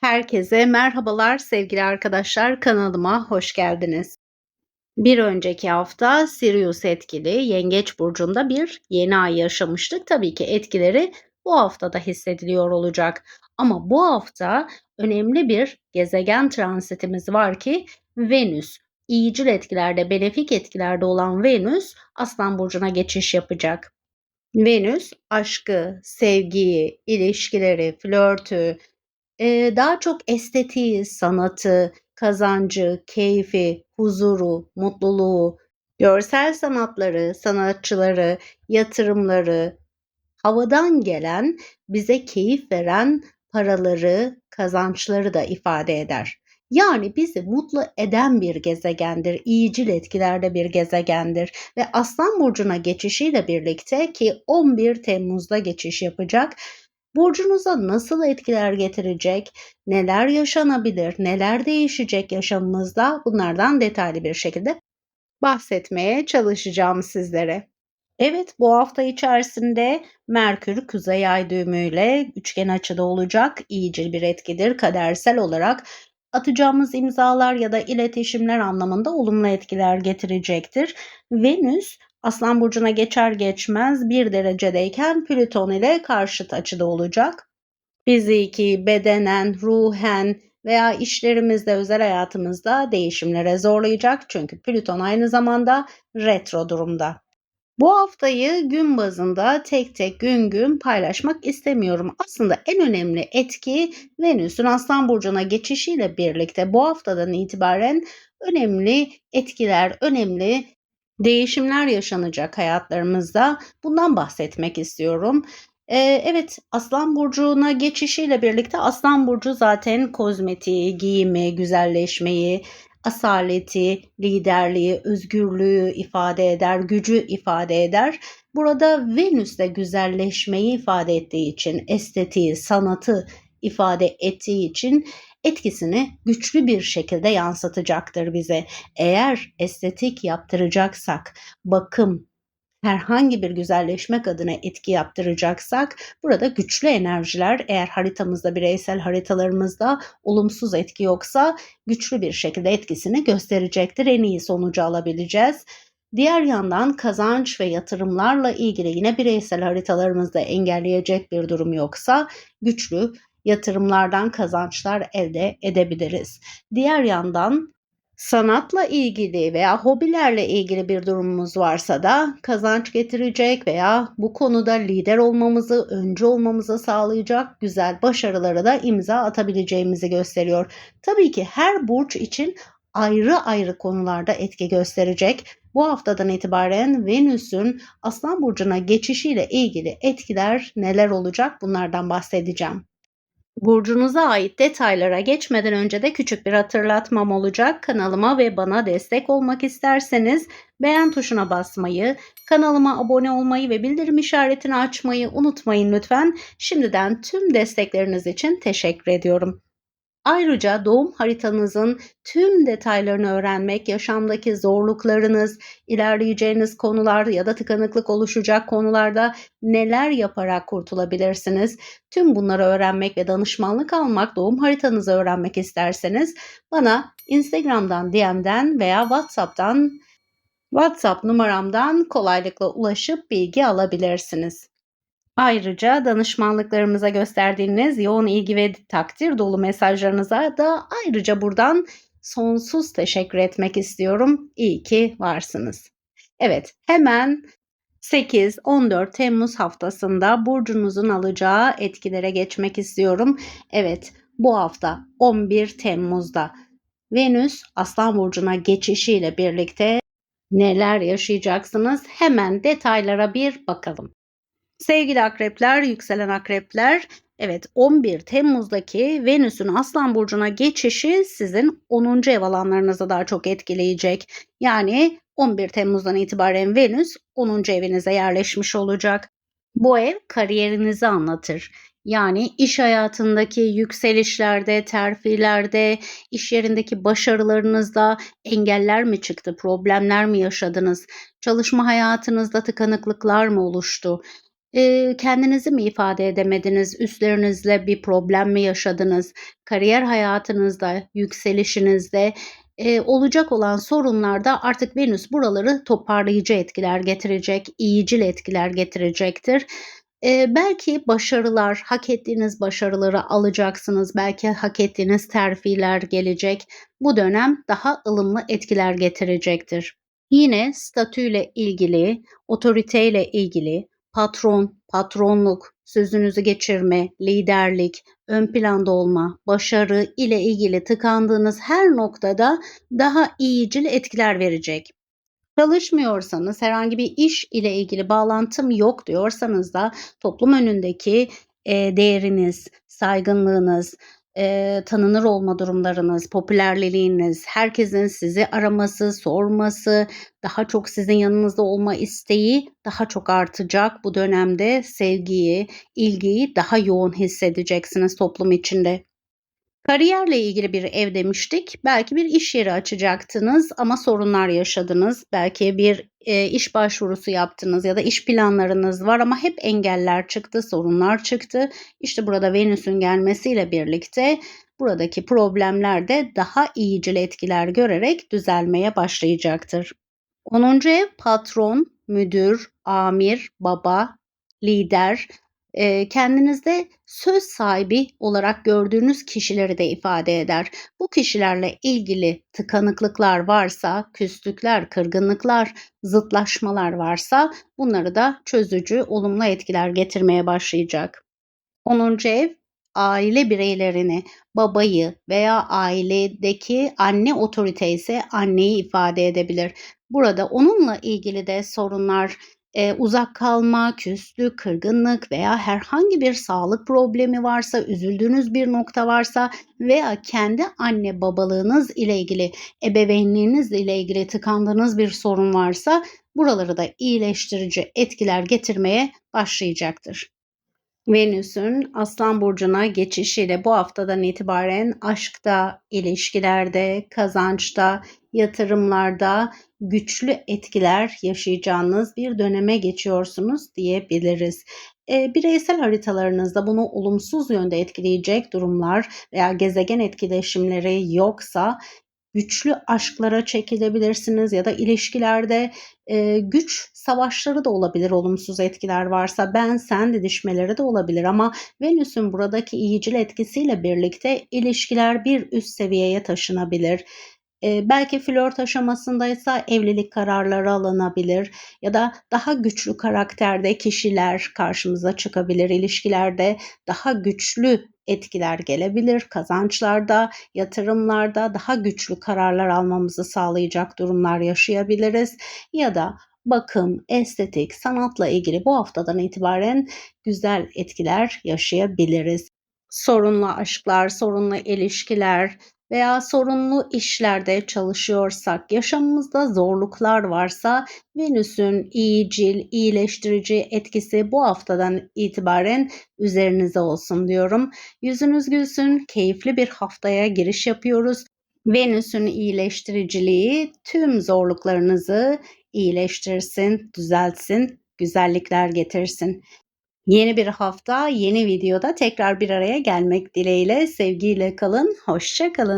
Herkese merhabalar sevgili arkadaşlar kanalıma hoş geldiniz. Bir önceki hafta Sirius etkili Yengeç burcunda bir yeni ay yaşamıştık. Tabii ki etkileri bu hafta da hissediliyor olacak. Ama bu hafta önemli bir gezegen transitimiz var ki Venüs. İyicil etkilerde, benefik etkilerde olan Venüs Aslan burcuna geçiş yapacak. Venüs aşkı, sevgiyi, ilişkileri, flörtü, Eee, daha çok estetiği, sanatı, kazancı, keyfi, huzuru, mutluluğu, görsel sanatları, sanatçıları, yatırımları, havadan gelen, bize keyif veren paraları, kazançları da ifade eder. Yani bizi mutlu eden bir gezegendir, iyicil etkilerde bir gezegendir ve Aslan burcuna geçişiyle birlikte ki 11 Temmuz'da geçiş yapacak burcunuza nasıl etkiler getirecek, neler yaşanabilir, neler değişecek yaşamımızda bunlardan detaylı bir şekilde bahsetmeye çalışacağım sizlere. Evet bu hafta içerisinde Merkür Kuzey Ay düğümüyle üçgen açıda olacak. İyicil bir etkidir. Kadersel olarak atacağımız imzalar ya da iletişimler anlamında olumlu etkiler getirecektir. Venüs Aslan burcuna geçer geçmez bir derecedeyken Plüton ile karşıt açıda olacak. Fiziki, bedenen, ruhen veya işlerimizde, özel hayatımızda değişimlere zorlayacak. Çünkü Plüton aynı zamanda retro durumda. Bu haftayı gün bazında tek tek gün gün paylaşmak istemiyorum. Aslında en önemli etki Venüs'ün Aslan Burcu'na geçişiyle birlikte bu haftadan itibaren önemli etkiler, önemli değişimler yaşanacak hayatlarımızda. Bundan bahsetmek istiyorum. Ee, evet Aslan Burcu'na geçişiyle birlikte Aslan Burcu zaten kozmetiği, giyimi, güzelleşmeyi, asaleti, liderliği, özgürlüğü ifade eder, gücü ifade eder. Burada Venüs de güzelleşmeyi ifade ettiği için, estetiği, sanatı ifade ettiği için etkisini güçlü bir şekilde yansıtacaktır bize. Eğer estetik yaptıracaksak, bakım, herhangi bir güzelleşmek adına etki yaptıracaksak burada güçlü enerjiler eğer haritamızda bireysel haritalarımızda olumsuz etki yoksa güçlü bir şekilde etkisini gösterecektir. En iyi sonucu alabileceğiz. Diğer yandan kazanç ve yatırımlarla ilgili yine bireysel haritalarımızda engelleyecek bir durum yoksa güçlü yatırımlardan kazançlar elde edebiliriz. Diğer yandan sanatla ilgili veya hobilerle ilgili bir durumumuz varsa da kazanç getirecek veya bu konuda lider olmamızı, öncü olmamızı sağlayacak güzel başarılara da imza atabileceğimizi gösteriyor. Tabii ki her burç için ayrı ayrı konularda etki gösterecek. Bu haftadan itibaren Venüs'ün Aslan burcuna geçişiyle ilgili etkiler neler olacak bunlardan bahsedeceğim. Burcunuza ait detaylara geçmeden önce de küçük bir hatırlatmam olacak. Kanalıma ve bana destek olmak isterseniz beğen tuşuna basmayı, kanalıma abone olmayı ve bildirim işaretini açmayı unutmayın lütfen. Şimdiden tüm destekleriniz için teşekkür ediyorum. Ayrıca doğum haritanızın tüm detaylarını öğrenmek, yaşamdaki zorluklarınız, ilerleyeceğiniz konular ya da tıkanıklık oluşacak konularda neler yaparak kurtulabilirsiniz? Tüm bunları öğrenmek ve danışmanlık almak, doğum haritanızı öğrenmek isterseniz bana Instagram'dan, DM'den veya WhatsApp'tan WhatsApp numaramdan kolaylıkla ulaşıp bilgi alabilirsiniz. Ayrıca danışmanlıklarımıza gösterdiğiniz yoğun ilgi ve takdir dolu mesajlarınıza da ayrıca buradan sonsuz teşekkür etmek istiyorum. İyi ki varsınız. Evet, hemen 8-14 Temmuz haftasında burcunuzun alacağı etkilere geçmek istiyorum. Evet, bu hafta 11 Temmuz'da Venüs Aslan burcuna geçişiyle birlikte neler yaşayacaksınız? Hemen detaylara bir bakalım. Sevgili akrepler, yükselen akrepler, evet 11 Temmuz'daki Venüs'ün Aslan Burcu'na geçişi sizin 10. ev alanlarınızı daha çok etkileyecek. Yani 11 Temmuz'dan itibaren Venüs 10. evinize yerleşmiş olacak. Bu ev kariyerinizi anlatır. Yani iş hayatındaki yükselişlerde, terfilerde, iş yerindeki başarılarınızda engeller mi çıktı, problemler mi yaşadınız? Çalışma hayatınızda tıkanıklıklar mı oluştu? Eee, kendinizi mi ifade edemediniz? Üstlerinizle bir problem mi yaşadınız? Kariyer hayatınızda, yükselişinizde, eee, olacak olan sorunlarda artık Venüs buraları toparlayıcı etkiler getirecek, iyicil etkiler getirecektir. Eee, belki başarılar, hak ettiğiniz başarıları alacaksınız. Belki hak ettiğiniz terfiler gelecek. Bu dönem daha ılımlı etkiler getirecektir. Yine statüyle ilgili, otoriteyle ilgili, patron, patronluk, sözünüzü geçirme, liderlik, ön planda olma, başarı ile ilgili tıkandığınız her noktada daha iyicil etkiler verecek. Çalışmıyorsanız, herhangi bir iş ile ilgili bağlantım yok diyorsanız da toplum önündeki, değeriniz, saygınlığınız, eee, tanınır olma durumlarınız, popülerliğiniz, herkesin sizi araması, sorması, daha çok sizin yanınızda olma isteği daha çok artacak. Bu dönemde sevgiyi, ilgiyi daha yoğun hissedeceksiniz toplum içinde. Kariyerle ilgili bir ev demiştik. Belki bir iş yeri açacaktınız ama sorunlar yaşadınız. Belki bir, eee, iş başvurusu yaptınız ya da iş planlarınız var ama hep engeller çıktı, sorunlar çıktı. İşte burada Venüs'ün gelmesiyle birlikte buradaki problemler de daha iyicil etkiler görerek düzelmeye başlayacaktır. 10. ev patron, müdür, amir, baba, lider, kendinizde söz sahibi olarak gördüğünüz kişileri de ifade eder. Bu kişilerle ilgili tıkanıklıklar varsa, küslükler, kırgınlıklar, zıtlaşmalar varsa bunları da çözücü, olumlu etkiler getirmeye başlayacak. 10. ev aile bireylerini, babayı veya ailedeki anne otorite ise anneyi ifade edebilir. Burada onunla ilgili de sorunlar, eee, uzak kalma, küslük, kırgınlık veya herhangi bir sağlık problemi varsa, üzüldüğünüz bir nokta varsa veya kendi anne babalığınız ile ilgili, ebeveynliğiniz ile ilgili tıkandığınız bir sorun varsa buraları da iyileştirici etkiler getirmeye başlayacaktır. Venüs'ün Aslan burcuna geçişiyle bu haftadan itibaren aşkta, ilişkilerde, kazançta, yatırımlarda güçlü etkiler yaşayacağınız bir döneme geçiyorsunuz diyebiliriz. Eee, bireysel haritalarınızda bunu olumsuz yönde etkileyecek durumlar veya gezegen etkileşimleri yoksa güçlü aşklara çekilebilirsiniz ya da ilişkilerde, eee, güç savaşları da olabilir olumsuz etkiler varsa. Ben sen didişmeleri de olabilir ama Venüs'ün buradaki iyicil etkisiyle birlikte ilişkiler bir üst seviyeye taşınabilir. Eee, belki flört aşamasındaysa evlilik kararları alınabilir ya da daha güçlü karakterde kişiler karşımıza çıkabilir. İlişkilerde daha güçlü etkiler gelebilir. Kazançlarda, yatırımlarda daha güçlü kararlar almamızı sağlayacak durumlar yaşayabiliriz ya da bakım, estetik, sanatla ilgili bu haftadan itibaren güzel etkiler yaşayabiliriz. Sorunlu aşklar, sorunlu ilişkiler veya sorunlu işlerde çalışıyorsak, yaşamımızda zorluklar varsa Venüs'ün iyicil, iyileştirici etkisi bu haftadan itibaren üzerinize olsun diyorum. Yüzünüz gülsün, keyifli bir haftaya giriş yapıyoruz. Venüs'ün iyileştiriciliği tüm zorluklarınızı iyileştirsin, düzeltsin, güzellikler getirsin. Yeni bir hafta, yeni videoda tekrar bir araya gelmek dileğiyle sevgiyle kalın, hoşça kalın.